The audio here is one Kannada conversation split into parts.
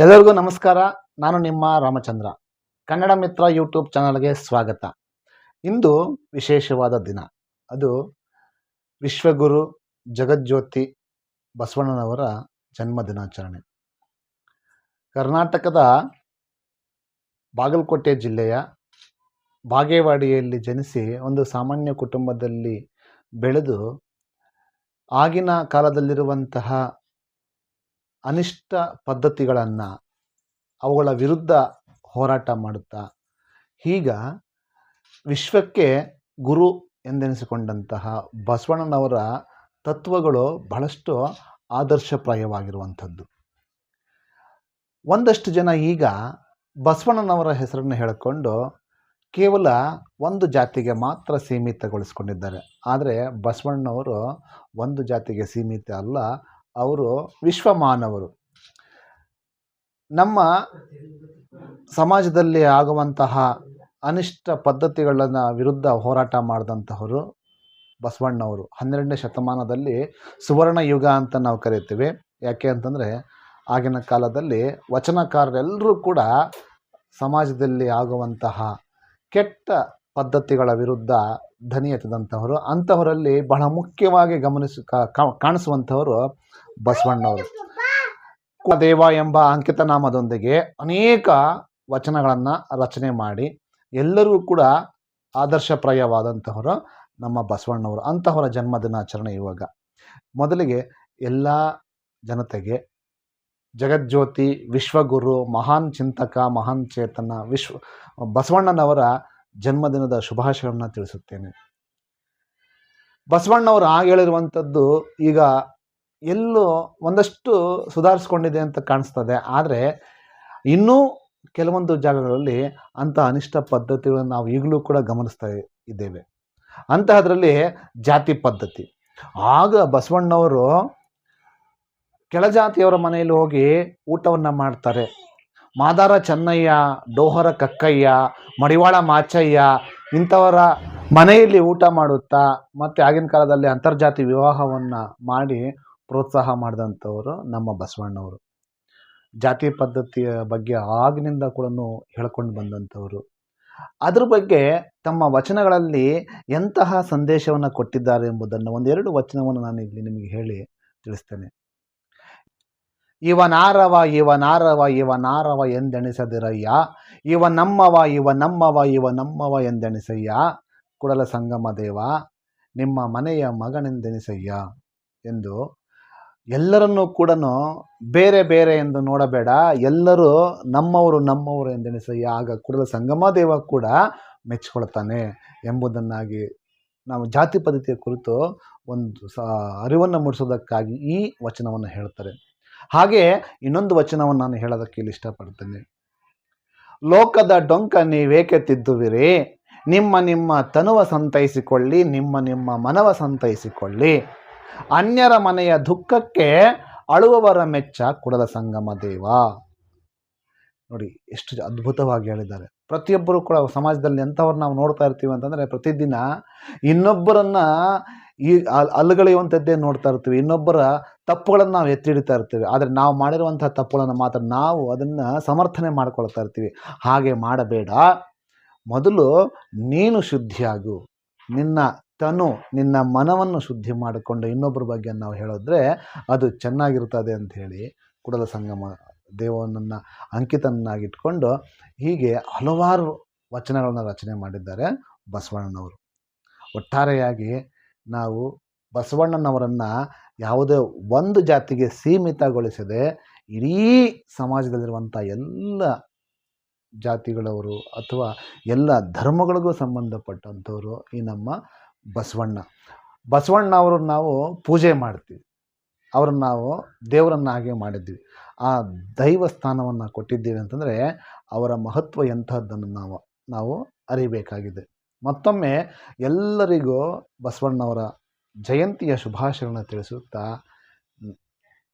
ಎಲ್ಲರಿಗೂ ನಮಸ್ಕಾರ. ನಾನು ನಿಮ್ಮ ರಾಮಚಂದ್ರ. ಕನ್ನಡ ಮಿತ್ರ ಯೂಟ್ಯೂಬ್ ಚಾನಲ್ಗೆ ಸ್ವಾಗತ. ಇಂದು ವಿಶೇಷವಾದ ದಿನ. ಅದು ವಿಶ್ವಗುರು ಜಗಜ್ಯೋತಿ ಬಸವಣ್ಣನವರ ಜನ್ಮ ದಿನಾಚರಣೆ ಕರ್ನಾಟಕದ ಬಾಗಲಕೋಟೆ ಜಿಲ್ಲೆಯ ಬಾಗೇವಾಡಿಯಲ್ಲಿ ಜನಿಸಿ ಒಂದು ಸಾಮಾನ್ಯ ಕುಟುಂಬದಲ್ಲಿ ಬೆಳೆದು ಆಗಿನ ಕಾಲದಲ್ಲಿರುವಂತಹ ಅನಿಷ್ಟ ಪದ್ಧತಿಗಳನ್ನು ಅವುಗಳ ವಿರುದ್ಧ ಹೋರಾಟ ಮಾಡುತ್ತಾ? ಈಗ ವಿಶ್ವಕ್ಕೆ ಗುರು ಎಂದೆನಿಸಿಕೊಂಡಂತಹ ಬಸವಣ್ಣನವರ ತತ್ವಗಳು ಬಹಳಷ್ಟು ಆದರ್ಶಪ್ರಾಯವಾಗಿರುವಂಥದ್ದು. ಒಂದಷ್ಟು ಜನ ಈಗ ಬಸವಣ್ಣನವರ ಹೆಸರನ್ನು ಹೇಳಿಕೊಂಡು ಕೇವಲ ಒಂದು ಜಾತಿಗೆ ಮಾತ್ರ ಸೀಮಿತಗೊಳಿಸ್ಕೊಂಡಿದ್ದಾರೆ. ಆದರೆ ಬಸವಣ್ಣನವರು ಒಂದು ಜಾತಿಗೆ ಸೀಮಿತ ಅಲ್ಲ ಅವರು ವಿಶ್ವಮಾನವರು. ನಮ್ಮ ಸಮಾಜದಲ್ಲಿ ಆಗುವಂತಹ ಅನಿಷ್ಟ ಪದ್ಧತಿಗಳನ್ನು ವಿರುದ್ಧ ಹೋರಾಟ ಮಾಡಿದಂತಹವರು ಬಸವಣ್ಣವರು. ಹನ್ನೆರಡನೇ ಶತಮಾನದಲ್ಲಿ ಸುವರ್ಣ ಯುಗ ಅಂತ ನಾವು ಕರಿತೀವಿ ಯಾಕೆ ಅಂತಂದರೆ ಆಗಿನ ಕಾಲದಲ್ಲಿ ವಚನಕಾರರೆಲ್ಲರೂ ಕೂಡ ಸಮಾಜದಲ್ಲಿ ಆಗುವಂತಹ ಕೆಟ್ಟ ಪದ್ಧತಿಗಳ ವಿರುದ್ಧ ಧ್ವನಿ ಎತ್ತಿದಂಥವರು ಅಂಥವರಲ್ಲಿ ಬಹಳ ಮುಖ್ಯವಾಗಿ ಗಮನಿಸ ಕಾಣಿಸುವಂಥವರು ಬಸವಣ್ಣವರು. ಕುಲದೇವ ಎಂಬ ಅಂಕಿತ ನಾಮದೊಂದಿಗೆ ಅನೇಕ ವಚನಗಳನ್ನು ರಚನೆ ಮಾಡಿ ಎಲ್ಲರೂ ಕೂಡ ಆದರ್ಶಪ್ರಾಯವಾದಂಥವರು ನಮ್ಮ ಬಸವಣ್ಣವರು. ಅಂತಹವರ ಜನ್ಮದಿನಾಚರಣೆ ಇವಾಗ. ಮೊದಲಿಗೆ ಎಲ್ಲ ಜನತೆಗೆ ಜಗಜ್ಯೋತಿ, ವಿಶ್ವಗುರು, ಮಹಾನ್ ಚಿಂತಕ, ಮಹಾನ್ ಚೇತನ, ವಿಶ್ವ, ಬಸವಣ್ಣನವರ ಜನ್ಮದಿನದ ಶುಭಾಶಯವನ್ನು ತಿಳಿಸುತ್ತೇನೆ. ಬಸವಣ್ಣವರು ಆಗ ಹೇಳಿರುವಂಥದ್ದು ಈಗ ಎಲ್ಲೋ ಒಂದಷ್ಟು ಸುಧಾರಿಸ್ಕೊಂಡಿದೆ ಅಂತ ಕಾಣಿಸ್ತದೆ. ಆದರೆ ಇನ್ನೂ ಕೆಲವೊಂದು ಜಾಗಗಳಲ್ಲಿ ಅಂಥ ಅನಿಷ್ಟ ಪದ್ಧತಿಗಳನ್ನು ನಾವು ಈಗಲೂ ಕೂಡ ಗಮನಿಸ್ತಾ ಇದ್ದೇವೆ. ಅಂತಹದ್ರಲ್ಲಿ ಜಾತಿ ಪದ್ಧತಿ. ಆಗ ಬಸವಣ್ಣವರು ಕೆಳಜಾತಿಯವರ ಮನೆಯಲ್ಲಿ ಹೋಗಿ ಊಟವನ್ನು ಮಾಡ್ತಾರೆ. ಮಾದಾರ ಚೆನ್ನಯ್ಯ, ಡೋಹರ ಕಕ್ಕಯ್ಯ, ಮಡಿವಾಳ ಮಾಚಯ್ಯ ಇಂಥವರ ಮನೆಯಲ್ಲಿ ಊಟ ಮಾಡುತ್ತಾ ಮತ್ತು ಆಗಿನ ಕಾಲದಲ್ಲಿ ಅಂತರ್ಜಾತಿ ವಿವಾಹವನ್ನು ಮಾಡಿ ಪ್ರೋತ್ಸಾಹ ಮಾಡಿದಂಥವರು ನಮ್ಮ ಬಸವಣ್ಣವರು. ಜಾತಿ ಪದ್ಧತಿಯ ಬಗ್ಗೆ ಆಗಿನಿಂದ ಕೂಡ ಹೇಳ್ಕೊಂಡು ಬಂದಂಥವರು. ಅದ್ರ ಬಗ್ಗೆ ತಮ್ಮ ವಚನಗಳಲ್ಲಿ ಎಂತಹ ಸಂದೇಶವನ್ನು ಕೊಟ್ಟಿದ್ದಾರೆ ಎಂಬುದನ್ನು ಒಂದೆರಡು ವಚನವನ್ನು ನಾನು ಇಲ್ಲಿ ನಿಮಗೆ ಹೇಳಿ ತಿಳಿಸ್ತೇನೆ. ಇವನಾರವ ಇವನಾರವ ಇವನಾರವ ಎಂದೆಣಿಸದಿರಯ್ಯ. ಇವ ನಮ್ಮವ ಇವ ನಮ್ಮವ ಇವ ನಮ್ಮವ ಎಂದೆಣಿಸಯ್ಯ. ಕುಡಲ ಸಂಗಮ ದೇವ, ನಿಮ್ಮ ಮನೆಯ ಮಗನೆಂದೆಣಿಸಯ್ಯ ಎಂದು ಎಲ್ಲರನ್ನೂ ಕೂಡ ಬೇರೆ ಬೇರೆ ಎಂದು ನೋಡಬೇಡ. ಎಲ್ಲರೂ ನಮ್ಮವರು ನಮ್ಮವರು ಎಂದೆಣಿಸಯ್ಯ. ಆಗ ಕುಡಲ ಸಂಗಮ ದೇವ ಕೂಡ ಮೆಚ್ಚಿಕೊಳ್ತಾನೆ ಎಂಬುದನ್ನಾಗಿ ನಾವು ಜಾತಿ ಪದ್ಧತಿಯ ಕುರಿತು ಒಂದು ಸ, ಅರಿವನ್ನು ಮೂಡಿಸೋದಕ್ಕಾಗಿ ಈ ವಚನವನ್ನು ಹೇಳ್ತಾರೆ. ಹಾಗೆ ಇನ್ನೊಂದು ವಚನವನ್ನು ನಾನು ಹೇಳೋದಕ್ಕೆ ಇಲ್ಲಿ ಇಷ್ಟಪಡ್ತೇನೆ. ಲೋಕದ ಡೊಂಕ ನೀವೇಕೆ ತಿದ್ದುವಿರಿ? ನಿಮ್ಮ ನಿಮ್ಮ ತನುವ ಸಂತೈಸಿಕೊಳ್ಳಿ, ನಿಮ್ಮ ನಿಮ್ಮ ಮನವ ಸಂತೈಸಿಕೊಳ್ಳಿ. ಅನ್ಯರ ಮನೆಯ ದುಃಖಕ್ಕೆ ಅಳುವವರ ಮೆಚ್ಚ ಕುಡಲ ಸಂಗಮ ದೇವ. ನೋಡಿ, ಎಷ್ಟು ಅದ್ಭುತವಾಗಿ ಹೇಳಿದ್ದಾರೆ. ಪ್ರತಿಯೊಬ್ಬರು ಕೂಡ ಸಮಾಜದಲ್ಲಿ ಎಂಥವ್ರು ನಾವು ನೋಡ್ತಾ ಇರ್ತೀವಿ ಅಂತಂದರೆ ಪ್ರತಿದಿನ ಇನ್ನೊಬ್ಬರನ್ನ ಈ ಅಲ್- ಅಲ್ಲಗಳೆಯುವಂಥದ್ದೇ ನೋಡ್ತಾ ಇರ್ತೀವಿ. ಇನ್ನೊಬ್ಬರ ತಪ್ಪುಗಳನ್ನು ನಾವು ಎತ್ತಿ ಹಿಡಿತಾ ಇರ್ತೀವಿ. ಆದರೆ ನಾವು ಮಾಡಿರುವಂಥ ತಪ್ಪುಗಳನ್ನು ಮಾತ್ರ ನಾವು ಅದನ್ನು ಸಮರ್ಥನೆ ಮಾಡ್ಕೊಳ್ತಾ ಇರ್ತೀವಿ. ಹಾಗೆ ಮಾಡಬೇಡ. ಮೊದಲು ನೀನು ಶುದ್ಧಿಯಾಗು. ನಿನ್ನ ತನು ನಿನ್ನ ಮನವನ್ನು ಶುದ್ಧಿ ಮಾಡಿಕೊಂಡು ಇನ್ನೊಬ್ಬರ ಬಗ್ಗೆ ನಾವು ಹೇಳಿದ್ರೆ ಅದು ಚೆನ್ನಾಗಿರ್ತದೆ ಹೇಳಿ ಕುಡಲ ಸಂಗಮ ದೇವನನ್ನು ಅಂಕಿತನನ್ನಾಗಿಟ್ಕೊಂಡು ಹೀಗೆ ಹಲವಾರು ವಚನಗಳನ್ನು ರಚನೆ ಮಾಡಿದ್ದಾರೆ ಬಸವಣ್ಣನವರು. ಒಟ್ಟಾರೆಯಾಗಿ ನಾವು ಬಸವಣ್ಣನವರನ್ನು ಯಾವುದೇ ಒಂದು ಜಾತಿಗೆ ಸೀಮಿತಗೊಳಿಸದೆ ಇಡೀ ಸಮಾಜದಲ್ಲಿರುವಂಥ ಎಲ್ಲ ಜಾತಿಗಳವರು ಅಥವಾ ಎಲ್ಲ ಧರ್ಮಗಳಿಗೂ ಸಂಬಂಧಪಟ್ಟಂಥವರು ಈ ನಮ್ಮ ಬಸವಣ್ಣ. ಬಸವಣ್ಣ ಅವ್ರನ್ನ ನಾವು ಪೂಜೆ ಮಾಡ್ತೀವಿ. ಅವ್ರನ್ನ ನಾವು ದೇವರನ್ನಾಗಿ ಮಾಡಿದ್ವಿ. ಆ ದೈವ ಸ್ಥಾನವನ್ನು ಕೊಟ್ಟಿದ್ದೀವಿ ಅಂತಂದರೆ ಅವರ ಮಹತ್ವ ಎಂಥದ್ದನ್ನು ನಾವು ನಾವು ಅರಿಬೇಕಾಗಿದೆ. ಮತ್ತೊಮ್ಮೆ ಎಲ್ಲರಿಗೂ ಬಸವಣ್ಣವರ ಜಯಂತಿಯ ಶುಭಾಶಯಗಳನ್ನು ತಿಳಿಸುತ್ತಾ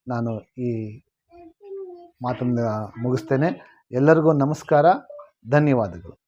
ನಾನು ಈ ಮಾತನ್ನು ಮುಗಿಸ್ತೇನೆ. ಎಲ್ಲರಿಗೂ ನಮಸ್ಕಾರ. ಧನ್ಯವಾದಗಳು.